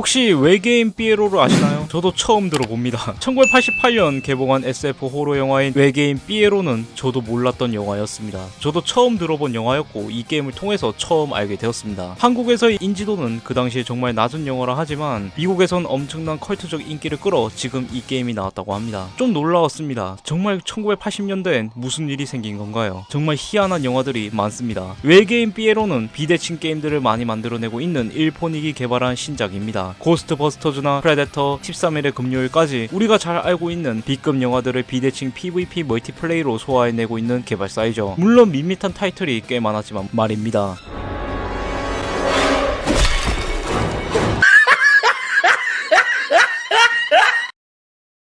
혹시 외계인 삐에로를 아시나요? 저도 처음 들어봅니다. 1988년 개봉한 SF 호러 영화인 외계인 삐에로는 저도 몰랐던 영화였습니다. 저도 처음 들어본 영화였고 이 게임을 통해서 처음 알게 되었습니다. 한국에서의 인지도는 그 당시에 정말 낮은 영화라 하지만 미국에선 엄청난 컬트적 인기를 끌어 지금 이 게임이 나왔다고 합니다. 좀 놀라웠습니다. 정말 1980년대엔 무슨 일이 생긴 건가요? 정말 희한한 영화들이 많습니다. 외계인 삐에로는 비대칭 게임들을 많이 만들어내고 있는 일본익이 개발한 신작입니다. 고스트버스터즈나 프레데터, 13일의 금요일까지 우리가 잘 알고 있는 B급 영화들을 비대칭 PVP 멀티플레이로 소화해내고 있는 개발사이죠. 물론 밋밋한 타이틀이 꽤 많았지만 말입니다.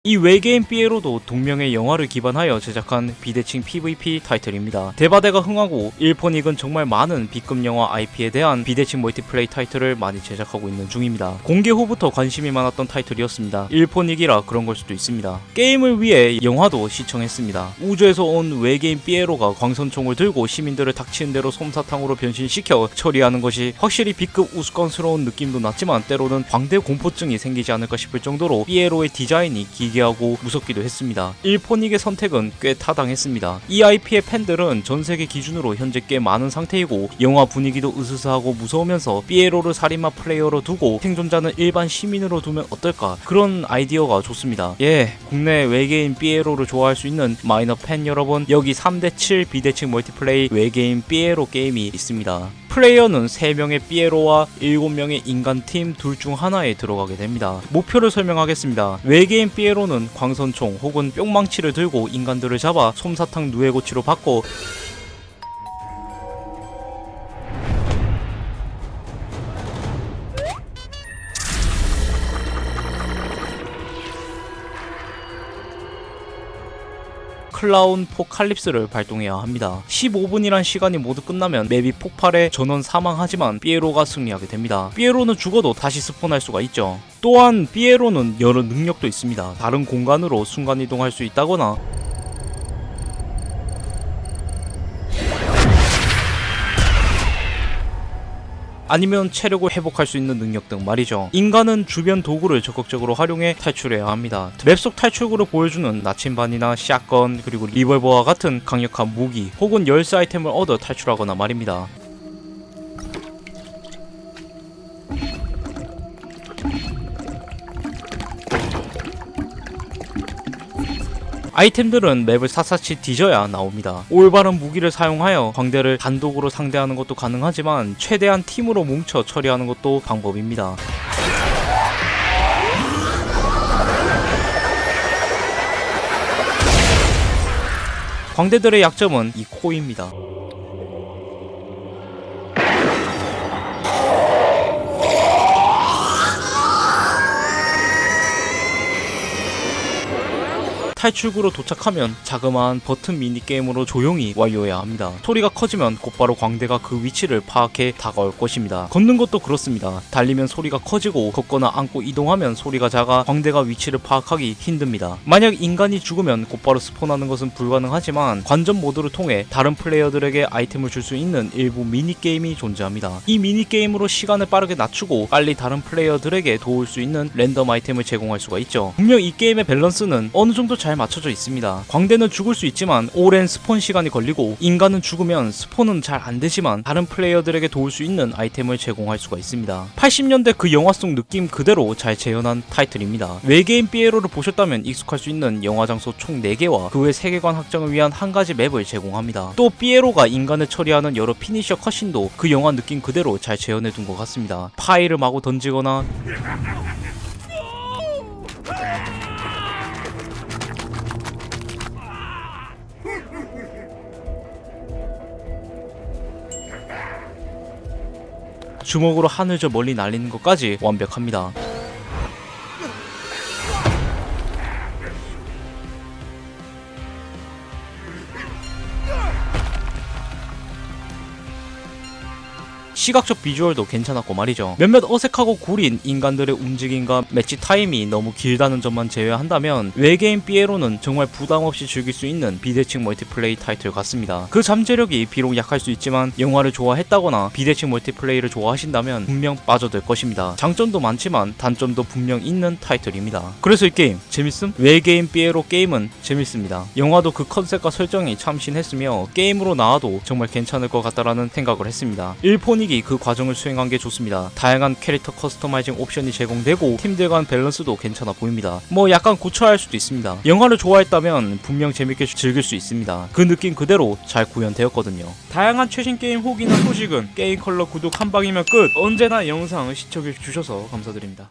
이 외계인 삐에로도 동명의 영화를 기반하여 제작한 비대칭 PVP 타이틀입니다. 대바대가 흥하고 일본익은 정말 많은 B급 영화 IP에 대한 비대칭 멀티플레이 타이틀을 많이 제작하고 있는 중입니다. 공개 후부터 관심이 많았던 타이틀이었습니다. 일본익이라 그런 걸 수도 있습니다. 게임을 위해 영화도 시청했습니다. 우주에서 온 외계인 삐에로가 광선총을 들고 시민들을 닥치는 대로 솜사탕으로 변신시켜 처리하는 것이 확실히 B급 우스꽝스러운 느낌도 났지만 때로는 광대 공포증이 생기지 않을까 싶을 정도로 삐에로의 디자인이 기 괴하고 무섭기도 했습니다. 일포닉의 선택은 꽤 타당했습니다. 이 IP의 팬들은 전 세계 기준으로 현재 꽤 많은 상태이고 영화 분위기도 으스스하고 무서우면서 삐에로를 살인마 플레이어로 두고 생존자는 일반 시민으로 두면 어떨까 그런 아이디어가 좋습니다. 예, 국내 외계인 삐에로를 좋아할 수 있는 마이너 팬 여러분 여기 3대7 비대칭 멀티플레이 외계인 삐에로 게임이 있습니다. 플레이어는 3명의 삐에로와 7명의 인간팀 둘 중 하나에 들어가게 됩니다. 목표를 설명하겠습니다. 외계인 삐에로는 광선총 혹은 뿅망치를 들고 인간들을 잡아 솜사탕 누에고치로 바꿔 클라운 포칼립스를 발동해야 합니다. 15분이란 시간이 모두 끝나면 맵이 폭발해 전원 사망하지만 삐에로가 승리하게 됩니다. 삐에로는 죽어도 다시 스폰할 수가 있죠. 또한 삐에로는 여러 능력도 있습니다. 다른 공간으로 순간 이동할 수 있다거나 아니면 체력을 회복할 수 있는 능력 등 말이죠. 인간은 주변 도구를 적극적으로 활용해 탈출해야 합니다. 맵 속 탈출구를 보여주는 나침반이나 샷건 그리고 리볼버와 같은 강력한 무기 혹은 열쇠 아이템을 얻어 탈출하거나 말입니다. 아이템들은 맵을 샅샅이 뒤져야 나옵니다. 올바른 무기를 사용하여 광대를 단독으로 상대하는 것도 가능하지만 최대한 팀으로 뭉쳐 처리하는 것도 방법입니다. 광대들의 약점은 이 코입니다. 탈출구로 도착하면 자그마한 버튼 미니게임으로 조용히 완료해야 합니다. 소리가 커지면 곧바로 광대가 그 위치를 파악해 다가올 것입니다. 걷는 것도 그렇습니다. 달리면 소리가 커지고 걷거나 앉고 이동하면 소리가 작아 광대가 위치를 파악하기 힘듭니다. 만약 인간이 죽으면 곧바로 스폰하는 것은 불가능하지만 관전 모드를 통해 다른 플레이어들에게 아이템을 줄 수 있는 일부 미니게임이 존재합니다. 이 미니게임으로 시간을 빠르게 낮추고 빨리 다른 플레이어들에게 도울 수 있는 랜덤 아이템을 제공할 수가 있죠. 분명 이 게임의 밸런스는 어느 정도 잘 맞춰져 있습니다. 광대는 죽을 수 있지만 오랜 스폰 시간이 걸리고 인간은 죽으면 스폰은 잘 안 되지만 다른 플레이어들에게 도울 수 있는 아이템을 제공할 수가 있습니다. 80년대 그 영화 속 느낌 그대로 잘 재현한 타이틀입니다. 외계인 삐에로를 보셨다면 익숙할 수 있는 영화 장소 총 4개와 그 외 세계관 확장을 위한 한 가지 맵을 제공합니다. 또 삐에로가 인간을 처리하는 여러 피니셔 컷신도 그 영화 느낌 그대로 잘 재현해 둔 것 같습니다. 파일을 마구 던지거나 주먹으로 하늘 저 멀리 날리는 것까지 완벽합니다. 시각적 비주얼도 괜찮았고 말이죠. 몇몇 어색하고 구린 인간들의 움직임과 매치 타임이 너무 길다는 점만 제외한다면 외계인 삐에로는 정말 부담 없이 즐길 수 있는 비대칭 멀티플레이 타이틀 같습니다. 그 잠재력이 비록 약할 수 있지만 영화를 좋아했다거나 비대칭 멀티플레이를 좋아하신다면 분명 빠져들 것입니다. 장점도 많지만 단점도 분명 있는 타이틀입니다. 그래서 이 게임 재밌음? 외계인 삐에로 게임은 재밌습니다. 영화도 그 컨셉과 설정이 참 신했으며 게임으로 나와도 정말 괜찮을 것 같다라는 생각을 했습니다. 일 포닉이 그 과정을 수행한 게 좋습니다. 다양한 캐릭터 커스터마이징 옵션이 제공되고 팀들 간 밸런스도 괜찮아 보입니다. 뭐 약간 고쳐야 할 수도 있습니다. 영화를 좋아했다면 분명 재밌게 즐길 수 있습니다. 그 느낌 그대로 잘 구현되었거든요. 다양한 최신 게임 후기나 소식은 게임 컬러 구독 한 방이면 끝. 언제나 영상을 시청해 주셔서 감사드립니다.